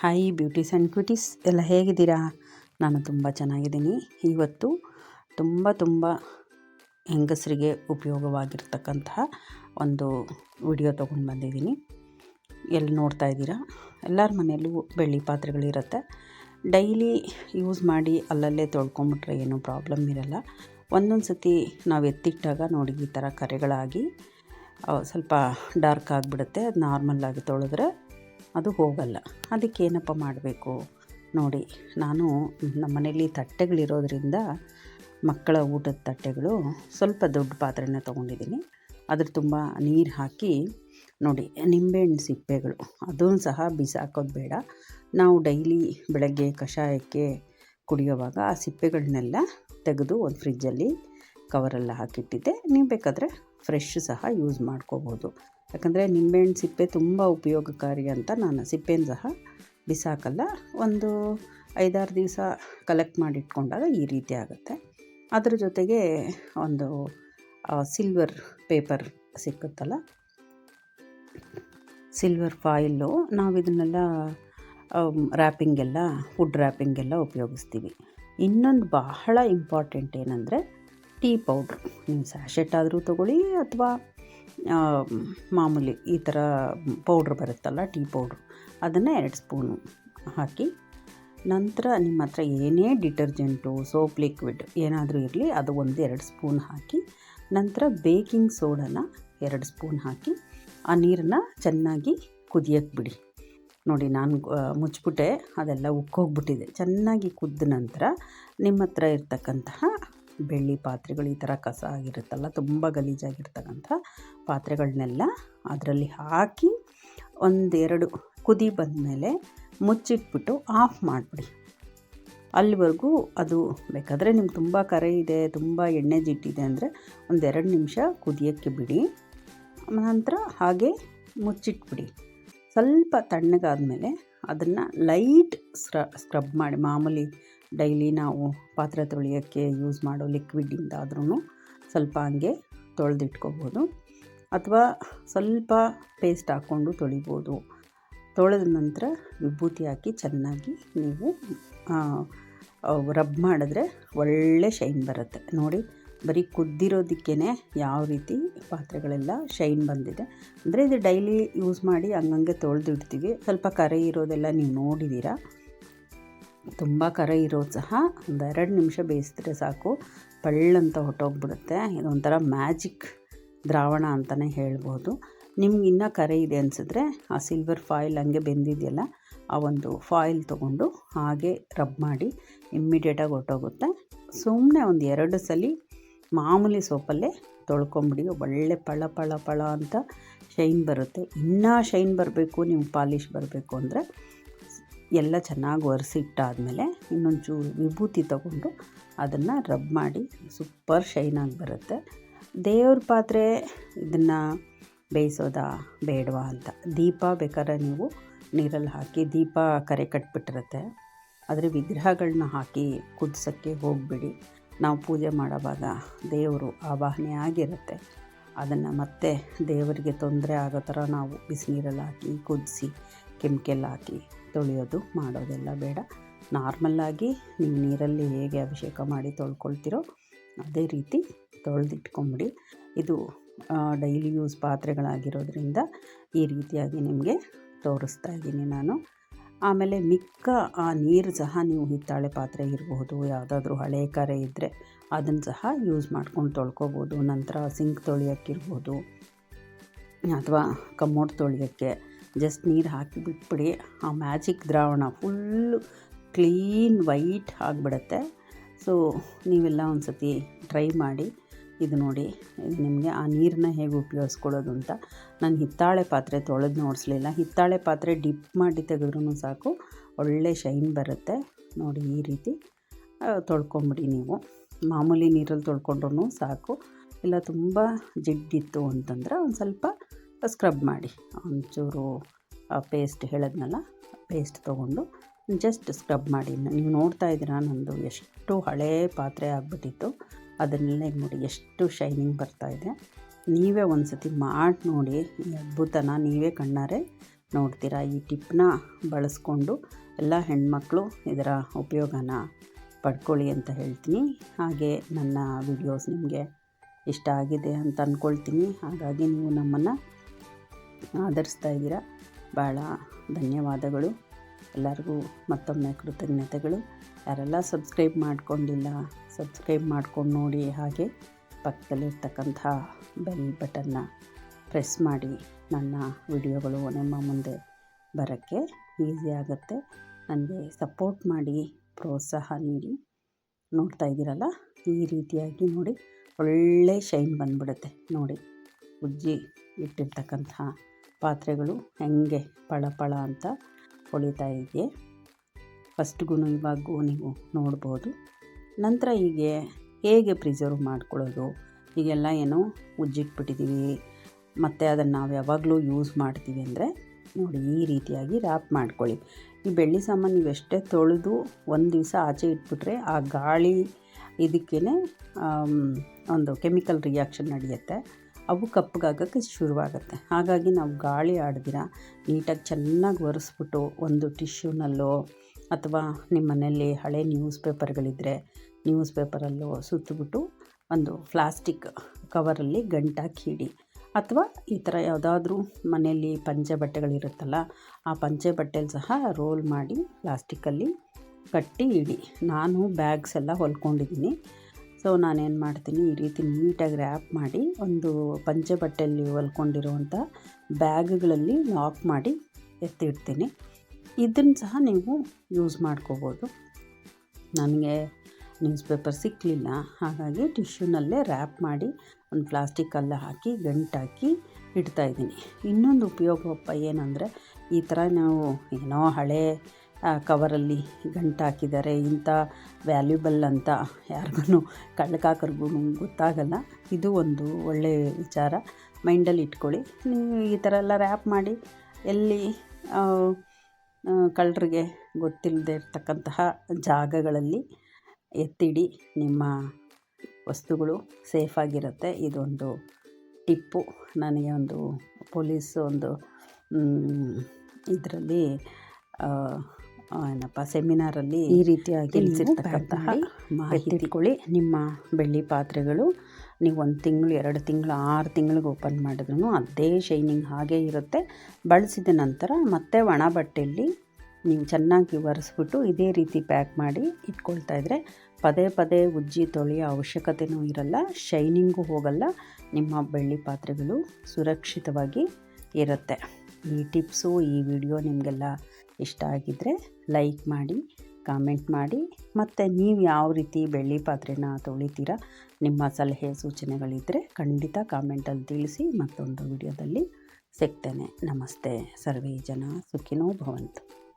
Hi beauties and ಕ್ಯೂಟೀಸ್ ಎಲ್ಲ ಹೇಗಿದ್ದೀರಾ? ನಾನು ತುಂಬ ಚೆನ್ನಾಗಿದ್ದೀನಿ. ಇವತ್ತು ತುಂಬ ತುಂಬ ಹೆಂಗಸರಿಗೆ ಉಪಯೋಗವಾಗಿರ್ತಕ್ಕಂತಹ ಒಂದು ವಿಡಿಯೋ ತೊಗೊಂಡು ಬಂದಿದ್ದೀನಿ. ಎಲ್ಲಿ ನೋಡ್ತಾ ಇದ್ದೀರಾ? ಎಲ್ಲರ ಮನೆಯಲ್ಲೂ ಬೆಳ್ಳಿ ಪಾತ್ರೆಗಳಿರುತ್ತೆ. ಡೈಲಿ ಯೂಸ್ ಮಾಡಿ ಅಲ್ಲಲ್ಲೇ ತೊಳ್ಕೊಂಬಿಟ್ರೆ ಏನೂ ಪ್ರಾಬ್ಲಮ್ ಇರಲ್ಲ. ಒಂದೊಂದು ಸತಿ ನಾವು ಎತ್ತಿಟ್ಟಾಗ ನೋಡಿ ಈ ಥರ ಕರೆಗಳಾಗಿ ಸ್ವಲ್ಪ ಡಾರ್ಕ್ ಆಗಿಬಿಡುತ್ತೆ. ಅದು ನಾರ್ಮಲ್ಲಾಗಿ ತೊಳೆದ್ರೆ ಅದು ಹೋಗಲ್ಲ. ಅದಕ್ಕೆ ಏನಪ್ಪ ಮಾಡಬೇಕು? ನೋಡಿ, ನಾನು ನಮ್ಮ ಮನೇಲಿ ತಟ್ಟೆಗಳಿರೋದ್ರಿಂದ ಮಕ್ಕಳ ಊಟದ ತಟ್ಟೆಗಳು ಸ್ವಲ್ಪ ದೊಡ್ಡ ಪಾತ್ರೆನ ತೊಗೊಂಡಿದ್ದೀನಿ. ಅದ್ರ ತುಂಬ ನೀರು ಹಾಕಿ, ನೋಡಿ, ನಿಂಬೆಹಣ್ಣು ಸಿಪ್ಪೆಗಳು. ಅದನ್ನು ಸಹ ಬಿಸಾಕೋದು ಬೇಡ. ನಾವು ಡೈಲಿ ಬೆಳಗ್ಗೆ ಕಷಾಯಕ್ಕೆ ಕುಡಿಯೋವಾಗ ಆ ಸಿಪ್ಪೆಗಳನ್ನೆಲ್ಲ ತೆಗೆದು ಒಂದು ಫ್ರಿಜ್ಜಲ್ಲಿ ಕವರೆಲ್ಲ ಹಾಕಿಟ್ಟಿದ್ದೆ. ನೀವು ಬೇಕಾದರೆ ಫ್ರೆಶ್ ಸಹ ಯೂಸ್ ಮಾಡ್ಕೋಬೋದು. ಯಾಕಂದರೆ ನಿಂಬೆಹಣ್ಣು ಸಿಪ್ಪೆ ತುಂಬ ಉಪಯೋಗಕಾರಿ ಅಂತ ನಾನು ಸಿಪ್ಪೆನ ಸಹ ಬಿಸಾಕಲ್ಲ, ಒಂದು ಐದಾರು ದಿವಸ ಕಲೆಕ್ಟ್ ಮಾಡಿಟ್ಕೊಂಡಾಗ ಈ ರೀತಿ ಆಗುತ್ತೆ. ಅದರ ಜೊತೆಗೆ ಒಂದು ಸಿಲ್ವರ್ ಪೇಪರ್ ಸಿಕ್ಕುತ್ತಲ್ಲ? ಸಿಲ್ವರ್ ಫಾಯಿಲು ನಾವು ಇದನ್ನೆಲ್ಲ ರ್ಯಾಪಿಂಗೆಲ್ಲ ಫುಡ್ ರ್ಯಾಪಿಂಗೆಲ್ಲ ಉಪಯೋಗಿಸ್ತೀವಿ. ಇನ್ನೊಂದು ಬಹಳ ಇಂಪಾರ್ಟೆಂಟ್ ಏನಂದರೆ ಟೀ ಪೌಡ್ರ್. ನೀವು ಸ್ಯಾಶೆಟ್ ಆದರೂ ತೊಗೊಳ್ಳಿ ಅಥವಾ ಮಾಮೂಲಿ ಈ ಥರ ಪೌಡ್ರ್ ಬರುತ್ತಲ್ಲ, ಟೀ ಪೌಡ್ರ್, ಅದನ್ನು ಎರಡು ಸ್ಪೂನು ಹಾಕಿ ನಂತರ ನಿಮ್ಮ ಹತ್ರ ಏನೇ ಡಿಟರ್ಜೆಂಟು, ಸೋಪ್, ಲಿಕ್ವಿಡ್ ಏನಾದರೂ ಇರಲಿ, ಅದು ಒಂದು ಎರಡು ಸ್ಪೂನ್ ಹಾಕಿ ನಂತರ ಬೇಕಿಂಗ್ ಸೋಡನ ಎರಡು ಸ್ಪೂನ್ ಹಾಕಿ ಆ ನೀರನ್ನ ಚೆನ್ನಾಗಿ ಕುದಿಯೋಕ್ಕೆ ಬಿಡಿ. ನೋಡಿ, ನಾನು ಮುಚ್ಚಿಬಿಟ್ಟೆ, ಅದೆಲ್ಲ ಉಕ್ಕೋಗ್ಬಿಟ್ಟಿದೆ. ಚೆನ್ನಾಗಿ ಕುದ್ದ ನಂತರ ನಿಮ್ಮ ಹತ್ರ ಇರ್ತಕ್ಕಂತಹ ಬೆಳ್ಳಿ ಪಾತ್ರೆಗಳು ಈ ಥರ ಕಸ ಆಗಿರುತ್ತಲ್ಲ, ತುಂಬ ಗಲೀಜಾಗಿರ್ತಕ್ಕಂಥ ಪಾತ್ರೆಗಳನ್ನೆಲ್ಲ ಅದರಲ್ಲಿ ಹಾಕಿ ಒಂದೆರಡು ಕುದಿ ಬಂದಮೇಲೆ ಮುಚ್ಚಿಟ್ಬಿಟ್ಟು ಆಫ್ ಮಾಡಿಬಿಡಿ. ಅಲ್ಲಿವರೆಗೂ ಅದು ಬೇಕಾದರೆ ನಿಮ್ಗೆ ತುಂಬ ಕರೆ ಇದೆ, ತುಂಬ ಎಣ್ಣೆ ಜಿಟ್ಟಿದೆ ಅಂದರೆ ಒಂದೆರಡು ನಿಮಿಷ ಕುದಿಯೋಕ್ಕೆ ಬಿಡಿ. ನಂತರ ಹಾಗೆ ಮುಚ್ಚಿಟ್ಬಿಡಿ. ಸ್ವಲ್ಪ ತಣ್ಣಗಾದ ಮೇಲೆ ಅದನ್ನು ಲೈಟ್ ಸ್ಕ್ರ, ಸ್ಕ್ರಬ್ ಮಾಡಿ, ಮಾಮೂಲಿ ಡೈಲಿ ನಾವು ಪಾತ್ರೆ ತೊಳೆಯೋಕ್ಕೆ ಯೂಸ್ ಮಾಡೋ ಲಿಕ್ವಿಡ್ಡಿಂದ ಆದ್ರೂ ಸ್ವಲ್ಪ ಹಂಗೆ ತೊಳೆದಿಟ್ಕೋಬೋದು. ಅಥವಾ ಸ್ವಲ್ಪ ಪೇಸ್ಟ್ ಹಾಕ್ಕೊಂಡು ತೊಳಿಬೋದು. ತೊಳೆದ ನಂತರ ವಿಭೂತಿ ಹಾಕಿ ಚೆನ್ನಾಗಿ ನೀವು ರಬ್ ಮಾಡಿದ್ರೆ ಒಳ್ಳೆ ಶೈನ್ ಬರುತ್ತೆ. ನೋಡಿ, ಬರೀ ಕುದ್ದಿರೋದಕ್ಕೇ ಯಾವ ರೀತಿ ಪಾತ್ರೆಗಳೆಲ್ಲ ಶೈನ್ ಬಂದಿದೆ. ಅಂದರೆ ಇದು ಡೈಲಿ ಯೂಸ್ ಮಾಡಿ ಹಂಗಂಗೆ ತೊಳೆದಿಡ್ತೀವಿ ಸ್ವಲ್ಪ ಕರೆ ಇರೋದೆಲ್ಲ ನೀವು ನೋಡಿದ್ದೀರಾ? ತುಂಬ ಕರೆ ಇರೋದು ಸಹ ಒಂದು ಎರಡು ನಿಮಿಷ ಬೇಯಿಸಿದ್ರೆ ಸಾಕು. ಪಳ್ಳಂತ ಹೊಟ್ಟೋಗ್ಬಿಡುತ್ತೆ. ಇದೊಂಥರ ಮ್ಯಾಜಿಕ್ ದ್ರಾವಣ ಅಂತಲೇ ಹೇಳ್ಬೋದು. ನಿಮ್ಗೆ ಇನ್ನೂ ಕರೆ ಇದೆ ಅನಿಸಿದ್ರೆ ಆ ಸಿಲ್ವರ್ ಫಾಯಿಲ್ ಹಂಗೆ ಬೆಂದಿದೆಯಲ್ಲ, ಆ ಒಂದು ಫಾಯಿಲ್ ತೊಗೊಂಡು ಹಾಗೆ ರಬ್ ಮಾಡಿ ಇಮ್ಮಿಡಿಯೇಟಾಗಿ ಹೊಟ್ಟೋಗುತ್ತೆ. ಸುಮ್ಮನೆ ಒಂದು ಎರಡು ಸಲ ಮಾಮೂಲಿ ಸೋಪಲ್ಲೇ ತೊಳ್ಕೊಂಬಿಡಿ. ಒಳ್ಳೆ ಪಳ ಪಳ ಪಳ ಅಂತ ಶೈನ್ ಬರುತ್ತೆ. ಇನ್ನೂ ಶೈನ್ ಬರಬೇಕು ನೀವು ಪಾಲಿಷ್ ಬರಬೇಕು ಅಂದರೆ ಎಲ್ಲ ಚೆನ್ನಾಗಿ ಒರೆಸಿಟ್ಟಾದಮೇಲೆ ಇನ್ನೊಂಚೂರು ವಿಭೂತಿ ತಗೊಂಡು ಅದನ್ನು ರಬ್ ಮಾಡಿ ಸೂಪರ್ ಶೈನಾಗಿ ಬರುತ್ತೆ. ದೇವ್ರ ಪಾತ್ರೆ ಇದನ್ನು ಬೇಯಿಸೋದಾ ಬೇಡವಾ ಅಂತ. ದೀಪ ಬೇಕಾದ್ರೆ ನೀವು ನೀರಲ್ಲಿ ಹಾಕಿ ದೀಪ ಕರೆ ಕಟ್ಬಿಟ್ಟಿರುತ್ತೆ. ಆದರೆ ವಿಗ್ರಹಗಳನ್ನ ಹಾಕಿ ಕುದಿಸೋಕ್ಕೆ ಹೋಗಿಬಿಡಿ. ನಾವು ಪೂಜೆ ಮಾಡೋವಾಗ ದೇವರು ಆವಾಹನೆ ಆಗಿರುತ್ತೆ. ಅದನ್ನು ಮತ್ತೆ ದೇವರಿಗೆ ತೊಂದರೆ ಆಗೋ ಥರ ನಾವು ಬಿಸಿನೀರಲ್ಲಿ ಹಾಕಿ ಕುದಿಸಿ ಕೆಮಿಕಲ್ ಹಾಕಿ ತೊಳೆಯೋದು ಮಾಡೋದೆಲ್ಲ ಬೇಡ. ನಾರ್ಮಲ್ಲಾಗಿ ನೀವು ನೀರಲ್ಲಿ ಹೇಗೆ ಅಭಿಷೇಕ ಮಾಡಿ ತೊಳ್ಕೊಳ್ತಿರೋ ಅದೇ ರೀತಿ ತೊಳೆದಿಟ್ಕೊಂಬಿಡಿ. ಇದು ಡೈಲಿ ಯೂಸ್ ಪಾತ್ರೆಗಳಾಗಿರೋದ್ರಿಂದ ಈ ರೀತಿಯಾಗಿ ನಿಮಗೆ ತೋರಿಸ್ತಾ ಇದ್ದೀನಿ ನಾನು. ಆಮೇಲೆ ಮಿಕ್ಕ, ಆ, ನೀರು ಸಹ ನೀವು ಹಿತ್ತಾಳೆ ಪಾತ್ರೆ ಇರಬಹುದು, ಯಾವುದಾದ್ರೂ ಹಳೆ ಕರೆ ಇದ್ದರೆ ಅದನ್ನು ಸಹ ಯೂಸ್ ಮಾಡ್ಕೊಂಡು ತೊಳ್ಕೊಬೋದು. ನಂತರ ಸಿಂಕ್ ತೊಳೆಯೋಕ್ಕಿರ್ಬೋದು ಅಥವಾ ಕಮೋಡ್ ತೊಳೆಯೋಕ್ಕೆ ಜಸ್ಟ್ ನೀರು ಹಾಕಿ ಬಿಟ್ಬಿಡಿ ಆ ಮ್ಯಾಜಿಕ್ ದ್ರಾವಣ ಫುಲ್ಲು ಕ್ಲೀನ್ ವೈಟ್ ಆಗಿಬಿಡುತ್ತೆ. ಸೊ ನೀವೆಲ್ಲ ಒಂದು ಸತಿ ಟ್ರೈ ಮಾಡಿ. ಇದು ನೋಡಿ, ಇದು ನಿಮಗೆ ಆ ನೀರನ್ನ ಹೇಗೆ ಉಪಯೋಗಿಸ್ಕೊಳ್ಳೋದು ಅಂತ ನಾನು ಹಿತ್ತಾಳೆ ಪಾತ್ರೆ ತೊಳೆದು ನೋಡಿಸ್ಲಿಲ್ಲ. ಹಿತ್ತಾಳೆ ಪಾತ್ರೆ ಡಿಪ್ ಮಾಡಿ ತೆಗೆದ್ರೂ ಸಾಕು. ಒಳ್ಳೆ ಶೈನ್ ಬರುತ್ತೆ. ನೋಡಿ, ಈ ರೀತಿ ತೊಳ್ಕೊಂಬಿಡಿ ನೀವು. ಮಾಮೂಲಿ ನೀರಲ್ಲಿ ತೊಳ್ಕೊಂಡ್ರೂ ಸಾಕು. ಇಲ್ಲ, ತುಂಬ ಜಿಡ್ಡಿತ್ತು ಅಂತಂದರೆ ಒಂದು ಸ್ವಲ್ಪ ಸ್ಕ್ರಬ್ ಮಾಡಿ. ಒಂಚೂರು ಪೇಸ್ಟ್ ಹೇಳದ್ನಲ್ಲ ಪೇಸ್ಟ್ ತೊಗೊಂಡು ಜಸ್ಟ್ ಸ್ಕ್ರಬ್ ಮಾಡಿ. ನೀವು ನೋಡ್ತಾ ಇದ್ದೀರಾ, ನಂದು ಎಷ್ಟು ಹಳೇ ಪಾತ್ರೆ ಆಗಿಬಿಟ್ಟಿತ್ತು. ಅದನ್ನೆಲ್ಲ ಈಗ ನೋಡಿ ಎಷ್ಟು ಶೈನಿಂಗ್ ಬರ್ತಾ ಇದೆ. ನೀವೇ ಒಂದು ಸತಿ ಮಾಡಿ ನೋಡಿ. ಈ ಅದ್ಭುತನ ನೀವೇ ಕಣ್ಣಾರೆ ನೋಡ್ತೀರಾ. ಈ ಟಿಪ್ನ ಬಳಸ್ಕೊಂಡು ಎಲ್ಲ ಹೆಣ್ಮಕ್ಳು ಇದರ ಉಪಯೋಗನ ಪಡ್ಕೊಳ್ಳಿ ಅಂತ ಹೇಳ್ತೀನಿ. ಹಾಗೆ ನನ್ನ ವಿಡಿಯೋಸ್ ನಿಮಗೆ ಇಷ್ಟ ಆಗಿದೆ ಅಂತ ಅಂದ್ಕೊಳ್ತೀನಿ ಹಾಗಾಗಿ ನೀವು ನಮ್ಮನ್ನು ಆಧರಿಸ್ತಾ ಇದ್ದೀರಾ? ಭಾಳ ಧನ್ಯವಾದಗಳು. ಎಲ್ಲರಿಗೂ ಮತ್ತೊಮ್ಮೆ ಕೃತಜ್ಞತೆಗಳು. ಯಾರೆಲ್ಲ ಸಬ್ಸ್ಕ್ರೈಬ್ ಮಾಡ್ಕೊಂಡಿಲ್ಲ, ಸಬ್ಸ್ಕ್ರೈಬ್ ಮಾಡ್ಕೊಂಡು ನೋಡಿ ಹಾಗೆ ಪಕ್ಕದಲ್ಲಿರ್ತಕ್ಕಂಥ ಬೆಲ್ ಬಟನ್ನ ಪ್ರೆಸ್ ಮಾಡಿ ನನ್ನ ವಿಡಿಯೋಗಳು ನಿಮ್ಮ ಮುಂದೆ ಬರೋಕ್ಕೆ ಈಸಿ ಆಗುತ್ತೆ. ನನಗೆ ಸಪೋರ್ಟ್ ಮಾಡಿ, ಪ್ರೋತ್ಸಾಹ ನೀಡಿ. ನೋಡ್ತಾ ಇದ್ದೀರಲ್ಲ? ಈ ರೀತಿಯಾಗಿ ನೋಡಿ. ಒಳ್ಳೆ ಶೈನ್ ಬಂದ್ಬಿಡುತ್ತೆ ನೋಡಿ. ಉಜ್ಜಿ ಇಟ್ಟಿರ್ತಕ್ಕಂಥ ಪಾತ್ರೆಗಳು ಹೆಂಗೆ ಪಳ ಪಳ ಅಂತ ಹೊಳಿತಾ ಇದೆ. ಫಸ್ಟ್ಗೂ ಇವಾಗೂ ನೀವು ನೋಡ್ಬೋದು. ನಂತರ ಹೀಗೆ ಹೇಗೆ ಪ್ರಿಸರ್ವ್ ಮಾಡ್ಕೊಳ್ಳೋದು? ಈಗೆಲ್ಲ ಏನೋ ಉಜ್ಜಿಟ್ಬಿಟ್ಟಿದ್ದೀವಿ ಮತ್ತು ಅದನ್ನು ನಾವು ಯಾವಾಗಲೂ ಯೂಸ್ ಮಾಡ್ತೀವಿ ಅಂದರೆ ನೋಡಿ ಈ ರೀತಿಯಾಗಿ ರ್ಯಾಪ್ ಮಾಡ್ಕೊಳ್ಳಿ. ಈ ಬೆಳ್ಳಿ ಸಾಮಾನು ನೀವು ಎಷ್ಟೇ ತೊಳೆದು ಒಂದು ದಿವಸ ಆಚೆ ಇಟ್ಬಿಟ್ರೆ ಆ ಗಾಳಿ ಇದಕ್ಕೇ ಒಂದು ಕೆಮಿಕಲ್ ರಿಯಾಕ್ಷನ್ ನಡೆಯುತ್ತೆ. ಅವು ಕಪ್ಪಗಾಗೋಕ್ಕೆ ಶುರುವಾಗುತ್ತೆ. ಹಾಗಾಗಿ ನಾವು ಗಾಳಿ ಆಡ್ದಿರ ನೀಟಾಗಿ ಚೆನ್ನಾಗಿ ಒರೆಸ್ಬಿಟ್ಟು ಒಂದು ಟಿಶ್ಯೂನಲ್ಲೋ ಅಥವಾ ನಿಮ್ಮ ಮನೆಯಲ್ಲಿ ಹಳೆ ನ್ಯೂಸ್ ಪೇಪರ್ಗಳಿದ್ದರೆ ನ್ಯೂಸ್ ಪೇಪರಲ್ಲೋ ಸುತ್ತಿಬಿಟ್ಟು ಒಂದು ಪ್ಲಾಸ್ಟಿಕ್ ಕವರಲ್ಲಿ ಗಂಟಾಕಿ ಇಡಿ. ಅಥವಾ ಈ ಥರ ಯಾವುದಾದ್ರೂ ಮನೆಯಲ್ಲಿ ಪಂಚೆ ಬಟ್ಟೆಗಳಿರುತ್ತಲ್ಲ, ಆ ಪಂಚೆ ಬಟ್ಟೆಲಿ ಸಹ ರೋಲ್ ಮಾಡಿ ಪ್ಲಾಸ್ಟಿಕ್ಕಲ್ಲಿ ಕಟ್ಟಿ ಇಡಿ. ನಾನು ಬ್ಯಾಗ್ಸ್ ಎಲ್ಲ ಹೊಲ್ಕೊಂಡಿದ್ದೀನಿ. ಸೊ ನಾನೇನು ಮಾಡ್ತೀನಿ, ಈ ರೀತಿ ನೀಟಾಗಿ ರ್ಯಾಪ್ ಮಾಡಿ ಒಂದು ಪಂಚೆ ಬಟ್ಟೆಯಲ್ಲಿ ಹೊಲ್ಕೊಂಡಿರುವಂಥ ಬ್ಯಾಗ್ಗಳಲ್ಲಿ ಲಾಕ್ ಮಾಡಿ ಎತ್ತಿಡ್ತೀನಿ. ಇದನ್ನು ಸಹ ನೀವು ಯೂಸ್ ಮಾಡ್ಕೋಬೋದು. ನನಗೆ ನ್ಯೂಸ್ ಪೇಪರ್ ಸಿಕ್ಕಲಿಲ್ಲ ಹಾಗಾಗಿ ಟಿಶ್ಯೂನಲ್ಲೇ ರ್ಯಾಪ್ ಮಾಡಿ ಒಂದು ಪ್ಲಾಸ್ಟಿಕ್ಕಲ್ಲ ಹಾಕಿ, ಗಂಟಾಕಿ ಇಡ್ತಾಯಿದ್ದೀನಿ ಇನ್ನೊಂದು ಉಪಯೋಗಪ್ಪ ಏನಂದರೆ, ಈ ಥರ ನಾವು ಏನೋ ಹಳೆ ಕವರಲ್ಲಿ ಗಂಟು ಹಾಕಿದ್ದಾರೆ. ಇಂಥ ವ್ಯಾಲ್ಯೂಬಲ್ ಅಂತ ಯಾರಿಗೂ ಕಳ್ಳಕಾಕರಿಗೂ ಗೊತ್ತಾಗಲ್ಲ. ಇದು ಒಂದು ಒಳ್ಳೆಯ ವಿಚಾರ. ಮೈಂಡಲ್ಲಿ ಇಟ್ಕೊಳ್ಳಿ. ನೀವು ಈ ಥರ ಎಲ್ಲ ರ್ಯಾಪ್ ಮಾಡಿ ಎಲ್ಲಿ ಕಳ್ಳರಿಗೆ ಗೊತ್ತಿಲ್ಲದೆ ಇರ್ತಕ್ಕಂತಹ ಜಾಗಗಳಲ್ಲಿ ಎತ್ತಿಡಿ. ನಿಮ್ಮ ವಸ್ತುಗಳು ಸೇಫಾಗಿರುತ್ತೆ ಇದೊಂದು ಟಿಪ್ಪು. ನನಗೆ ಒಂದು ಪೊಲೀಸ್ ಒಂದು ಇದರಲ್ಲಿ ಏನಪ್ಪ ಸೆಮಿನಾರಲ್ಲಿ ಈ ರೀತಿಯಾಗಿ ತಿಳಿಸಿರ್ತಕ್ಕಂತಹ ಮಾಹಿತಿ. ಇಟ್ಕೊಳ್ಳಿ ನಿಮ್ಮ ಬೆಳ್ಳಿ ಪಾತ್ರೆಗಳು ನೀವು ಒಂದು ತಿಂಗಳು ಎರಡು ತಿಂಗಳು ಆರು ತಿಂಗಳಿಗೆ ಓಪನ್ ಮಾಡಿದ್ರೂ ಅದೇ ಶೈನಿಂಗ್ ಹಾಗೇ ಇರುತ್ತೆ. ಬಳಸಿದ ನಂತರ ಮತ್ತೆ ಒಣ ಬಟ್ಟೆಯಲ್ಲಿ ನೀವು ಚೆನ್ನಾಗಿ ಒರೆಸ್ಬಿಟ್ಟು ಇದೇ ರೀತಿ ಪ್ಯಾಕ್ ಮಾಡಿ ಇಟ್ಕೊಳ್ತಾ ಇದ್ದರೆ ಪದೇ ಪದೇ ಉಜ್ಜಿ ತೊಳೆಯೋ ಅವಶ್ಯಕತೆಯೂ ಇರಲ್ಲ ಶೈನಿಂಗು ಹೋಗಲ್ಲ ನಿಮ್ಮ ಬೆಳ್ಳಿ ಪಾತ್ರೆಗಳು ಸುರಕ್ಷಿತವಾಗಿ ಇರುತ್ತೆ. ಈ ಟಿಪ್ಸು ಈ ವಿಡಿಯೋ ನಿಮಗೆಲ್ಲ ಇಷ್ಟ ಆಗಿದ್ದರೆ ಲೈಕ್ ಮಾಡಿ, ಕಾಮೆಂಟ್ ಮಾಡಿ, ಮತ್ತು ನೀವು ಯಾವ ರೀತಿ ಬೆಳ್ಳಿ ಪಾತ್ರೆನ ತೊಳಿತೀರ, ನಿಮ್ಮ ಸಲಹೆ ಸೂಚನೆಗಳಿದ್ದರೆ ಖಂಡಿತ ಕಾಮೆಂಟಲ್ಲಿ ತಿಳಿಸಿ, ಮತ್ತೊಂದು ವಿಡಿಯೋದಲ್ಲಿ ಸಿಗ್ತೇನೆ. ನಮಸ್ತೆ. ಸರ್ವೇ ಜನ ಸುಖಿನೋ ಭವಂತು.